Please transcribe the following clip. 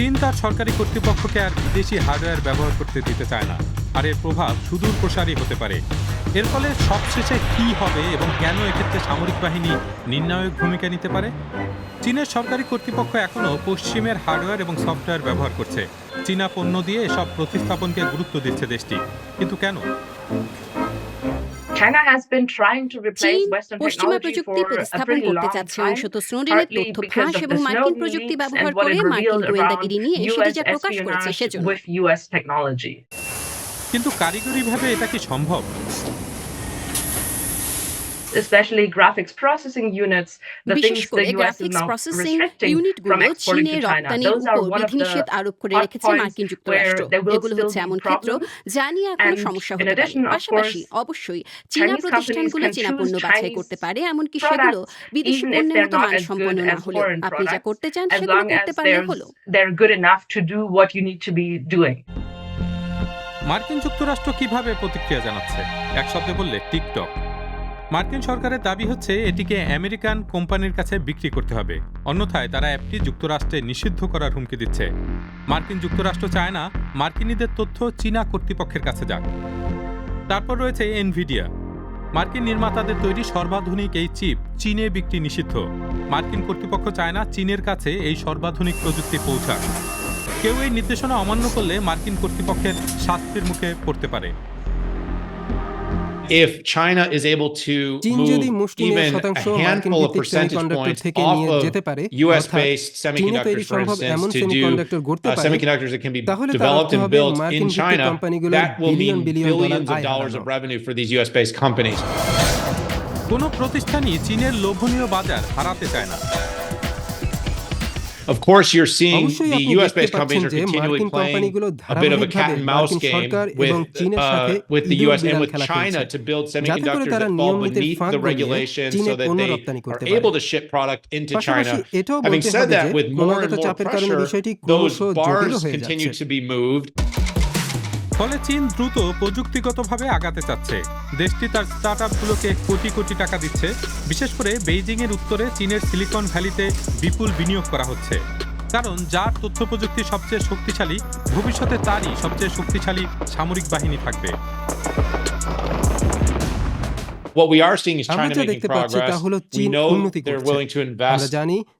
চীন তার সরকারি কর্তৃপক্ষকে আর বিদেশি হার্ডওয়্যার ব্যবহার করতে দিতে চায় না। আর এর প্রভাব সুদূর প্রসারী হতে পারে। এর ফলে সবশেষে কি হবে এবং কেন এক্ষেত্রে সামরিক বাহিনী নির্ণায়ক ভূমিকা নিতে পারে? চীনের সরকারি কর্তৃপক্ষ এখনও পশ্চিমের হার্ডওয়্যার এবং সফটওয়্যার ব্যবহার করছে। চীনা পণ্য দিয়ে এসব প্রতিস্থাপনকে গুরুত্ব দিচ্ছে দেশটি। কিন্তু কেন? পশ্চিমা প্রযুক্তি প্রতিস্থাপন করতে চাচ্ছে অংশত স্নোডেনের তথ্য ফাঁস এবং মার্কিন প্রযুক্তি ব্যবহার করে মার্কিন গোয়েন্দাগিরি নিয়ে সেটি যা প্রকাশ করেছে সেজন্য। কিন্তু কারিগরিভাবে এটা কি সম্ভব? Especially graphics processing units, the বিশেষ things করে the US is graphics now processing restricting from ইউনিটগুলো exporting চীনে to China. রপ্তানির Those are উপর one of বিধিনিষেধ the আরোপ করে hot রেখেছে points মার্কিন যুক্তরাষ্ট্র where there will এগুলো still হচ্ছে be এমন ক্ষেত্র problems. যা নিয়ে এখন And সমস্যা in হতে পারে addition, of পাশাপাশি course, অবশ্যই চীনা Chinese প্রতিষ্ঠানগুলো companies can চীনা পণ্য choose বাছাই Chinese করতে পারে এমনকি সেগুলো products, বিদেশি even if পণ্যের they're মতো not as মানসম্পন্ন good না as হলেও foreign আপনি যা products, করতে চান as সেগুলো long করতে as পারলে there's- হলো they're good enough to do what you need to be doing. মার্কিন যুক্তরাষ্ট্র কীভাবে প্রতিক্রিয়া জানাচ্ছে এক শব্দে বললে টিকটক মার্কিন সরকারের দাবি হচ্ছে এটিকে আমেরিকান কোম্পানির কাছে বিক্রি করতে হবে। অন্যথায় তারা অ্যাপটি যুক্তরাষ্ট্রে নিষিদ্ধ করার হুমকি দিচ্ছে। মার্কিন যুক্তরাষ্ট্র চায় না মার্কিনীদের তথ্য চীনা কর্তৃপক্ষের কাছে যাক। তারপর রয়েছে এনভিডিয়া। মার্কিন নির্মাতাদের তৈরি সর্বাধুনিক এই চিপ চীনে বিক্রি নিষিদ্ধ। মার্কিন কর্তৃপক্ষ চায় না চীনের কাছে এই সর্বাধুনিক প্রযুক্তি পৌঁছাক। কেউ এই নির্দেশনা অমান্য করলে মার্কিন কর্তৃপক্ষের শাস্তির মুখে পড়তে পারে। If China is able to চীন যদি move মুষ্টিমেয় even শতাংশ a মার্কিন handful of ভিত্তিক percentage সেমিকন্ডাক্টর points থেকে off নিয়ে of যেতে পারে US-based semiconductors, for instance, to do uh, semiconductors that can be developed and built in China, that will mean billions of dollars of revenue for these US-based companies. কোনো প্রতিষ্ঠানই চীনের লোভনীয় বাজার হারাতে চায় না Of course, you're seeing the US based companies are continually playing a bit of a cat and mouse game with, uh, with the US and with China to build semiconductors that fall beneath the regulations so that they are able to ship product into China. Having said that, with more and more pressure, those bars continue to be moved. ফলে চীন দ্রুত প্রযুক্তিগতভাবে আগাতে চাচ্ছে। দেশটি তার start আপগুলোকে crore crore টাকা দিচ্ছে। বিশেষ করে বেইজিংয়ের উত্তরে চীনের সিলিকন ভ্যালিতে বিপুল বিনিয়োগ করা হচ্ছে। কারণ যার তথ্য প্রযুক্তি সবচেয়ে শক্তিশালী ভবিষ্যতে তারই সবচেয়ে শক্তিশালী সামরিক বাহিনী থাকবে। What we are seeing is আমরা যা দেখতে পাচ্ছি তা. হলো চীন উন্নতি করছে। আমরা জানি